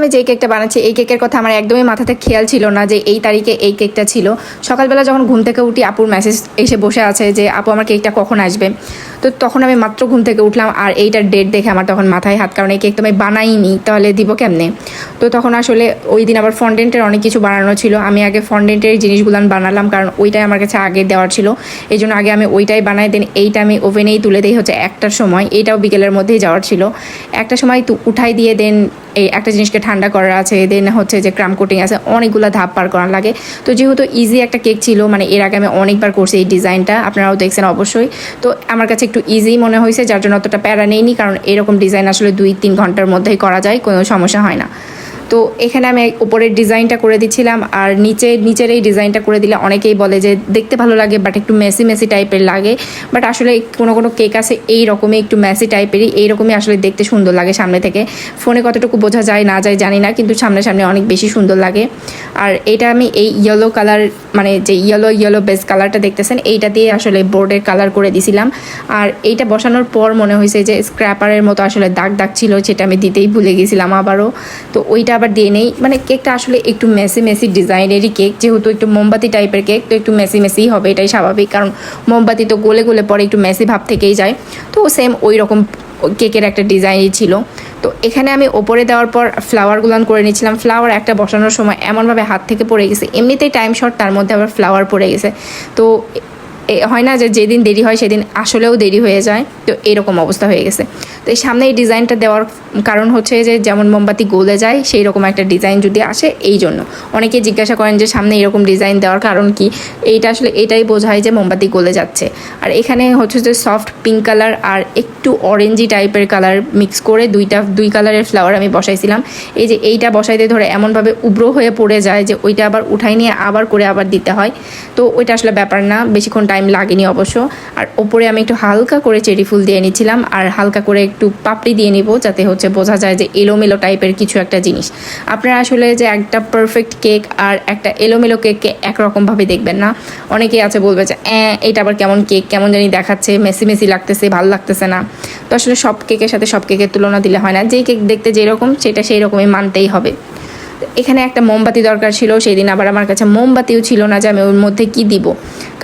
আমি যে কেকটা বানাচ্ছি, এই কেকের কথা আমার একদমই মাথাতে খেয়াল ছিল না যে এই তারিখে এই কেকটা ছিল। সকালবেলা যখন ঘুম থেকে উঠি, আপুর মেসেজ এসে বসে আছে যে, আপু, আমার কেকটা কখন আসবে? তো তখন আমি মাত্র ঘুম থেকে উঠলাম আর এইটার ডেট দেখে আমার তখন মাথায় হাত, কারণ এই কেক তো আমি বানাইনি, তাহলে দিব কেমনে? তো তখন আসলে ওই দিন আবার ফন্ডেন্টের অনেক কিছু বানানো ছিল। আমি আগে ফন্ডেন্টের জিনিসগুলো বানালাম, কারণ ওইটাই আমার কাছে আগে দেওয়ার ছিল। এই জন্য আগে আমি ওইটাই বানাই দেন এইটা আমি ওভেনেই তুলে দিই হচ্ছে একটার সময়। এইটাও বিকেলের মধ্যেই যাওয়ার ছিল। একটা সময় উঠাই দিয়ে দেন এই একটা জিনিসকে ঠান্ডা করার আছে দেন হচ্ছে যে ক্রাম কোটিং আছে, অনেকগুলো ধাপ পার করা লাগে। তো যেহেতু ইজি একটা কেক ছিল মানে এর আগে আমি অনেকবার করছি এই ডিজাইনটা আপনারাও দেখছেন অবশ্যই। তো আমার কাছে একটু ইজি মনে হয়েছে, যার জন্য অতটা প্যারা নেইনি, কারণ এরকম ডিজাইন আসলে দুই তিন ঘণ্টার মধ্যেই করা যায়, কোনো সমস্যা হয় না। তো এখানে আমি উপরের ডিজাইনটা করে দিচ্ছিলাম আর নিচে, নিচের এই ডিজাইনটা করে দিলে অনেকেই বলে যে দেখতে ভালো লাগে বাট একটু মেসি মেসি টাইপের লাগে। বাট আসলে কোনো কোনো কেক আছে এই রকমই একটু মেসি টাইপেরই এই রকমই আসলে দেখতে সুন্দর লাগে সামনে থেকে। ফোনে কতটুকু বোঝা যায় না যায় জানি না, কিন্তু সামনে সামনে অনেক বেশি সুন্দর লাগে। আর এটা আমি এই ইয়েলো কালার মানে যে ইয়েলো ইয়েলো বেস কালারটা দেখতেছেন, এইটা দিয়ে আসলে বোর্ডের কালার করে দিছিলাম। আর এইটা বসানোর পর মনে হয়েছে যে স্ক্র্যাপারের মতো আসলে দাগ দাগ ছিল, সেটা আমি দিতেই ভুলে গেছিলাম আবারও। তো ওইটা আবার দিয়ে নেই। মানে কেকটা আসলে একটু মেসি মেসি ডিজাইনেরই কেক। যেহেতু একটু মোমবাতি টাইপের কেক, তো একটু মেসি মেসি হবে, এটাই স্বাভাবিক। কারণ মোমবাতি তো গোলে গোলে পরে একটু মেসি ভাব থেকেই যায়। তো সেম ওই রকম কেকের একটা ডিজাইনই ছিল। তো এখানে আমি ওপরে দেওয়ার পর ফ্লাওয়ারগুলো করে নিয়েছিলাম। ফ্লাওয়ার একটা বসানোর সময় এমনভাবে হাত থেকে পড়ে গেছে। এমনিতেই টাইম শর্ট তার মধ্যে আবার ফ্লাওয়ার পড়ে গেছে। তো হয় না যে যেদিন দেরি হয় সেদিন আসলেও দেরি হয়ে যায়। তো এরকম অবস্থা হয়ে গেছে। তো এই সামনে এই ডিজাইনটা দেওয়ার কারণ হচ্ছে যে যেমন মোমবাতি গলে যায় সেই রকম একটা ডিজাইন যদি আসে এই জন্য। অনেকে জিজ্ঞাসা করেন যে সামনে এরকম ডিজাইন দেওয়ার কারণ কি? এইটা আসলে এটাই বোঝায় যে মোমবাতি গলে যাচ্ছে। আর এখানে হচ্ছে যে সফট পিঙ্ক কালার আর একটু অরেঞ্জি টাইপের কালার মিক্স করে দুইটা, দুই কালারের ফ্লাওয়ার আমি বসাইছিলাম। এই যে এইটা বসাইতে ধরে এমনভাবে উব্র হয়ে পড়ে যায় যে ওইটা আবার উঠাই নিয়ে আবার করে আবার দিতে হয়। তো ওইটা আসলে ব্যাপার না, বেশিক্ষণ টাইম লাগেনি অবশ্য। আর ওপরে আমি একটু হালকা করে চেরি ফুল দিয়ে নিচ্ছিলাম, আর হালকা করে একটু পাপড়ি দিয়ে নিব, যাতে হচ্ছে বোঝা যায় যে এলোমেলো টাইপের কিছু একটা জিনিস। আপনারা আসলে যে একটা পারফেক্ট কেক আর একটা এলোমেলো কেককে একরকমভাবে দেখবেন না। অনেকেই আছে বলবে যে, অ্যাঁ, এটা আবার কেমন কেক কেমন জানি দেখাচ্ছে মেসি মেসি লাগতেছে, ভালো লাগতেছে না। তো আসলে সব কেকের সাথে সব কেকের তুলনা দিলে হয় না। যেই কেক দেখতে যেরকম, সেটা সেই রকমই মানতেই হবে। এখানে একটা মোমবাতি দরকার ছিল সেই দিন আবার আমার কাছে মোমবাতিও ছিল না যে আমি ওর মধ্যে কি দিব।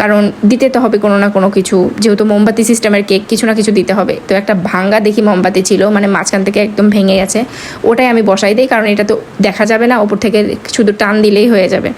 কারণ দিতে তো হবে কোনো না কোনো কিছু। যেহেতু মোমবাতি সিস্টেমের কেক কিছু না কিছু দিতে হবে। তো একটা ভাঙ্গা দেখি মোমবাতি ছিল মানে মাঝখান থেকে একদম ভেঙে গেছে। ওটাই আমি বসাই দিই, কারণ এটা তো দেখা যাবে না, ওপর থেকে শুধু টান দিলেই হয়ে যাবে।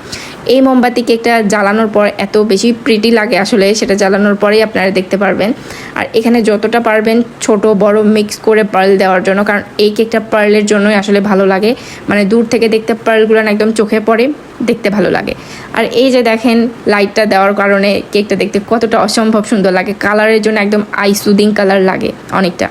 এই মোমবাতি কেকটা জ্বালানোর পর এত বেশি প্রিটি লাগে আসলে, সেটা জ্বালানোর পরেই আপনারা দেখতে পারবেন। আর এখানে যতটা পারবেন ছোট, বড় মিক্স করে পার্ল দেওয়ার জন্য, কারণ এই কেকটা পার্লের জন্যই আসলে ভালো লাগে। মানে দূর থেকে দেখতে পার্লগুলো একদম চোখে পড়ে। দেখতে ভালো লাগে। আর এই যে দেখেন লাইটটা দেওয়ার কারণে কেকটা দেখতে কতটা অসম্ভব সুন্দর লাগে। কালারের জন্য একদম আইসুদিং কালার লাগে অনেকটা।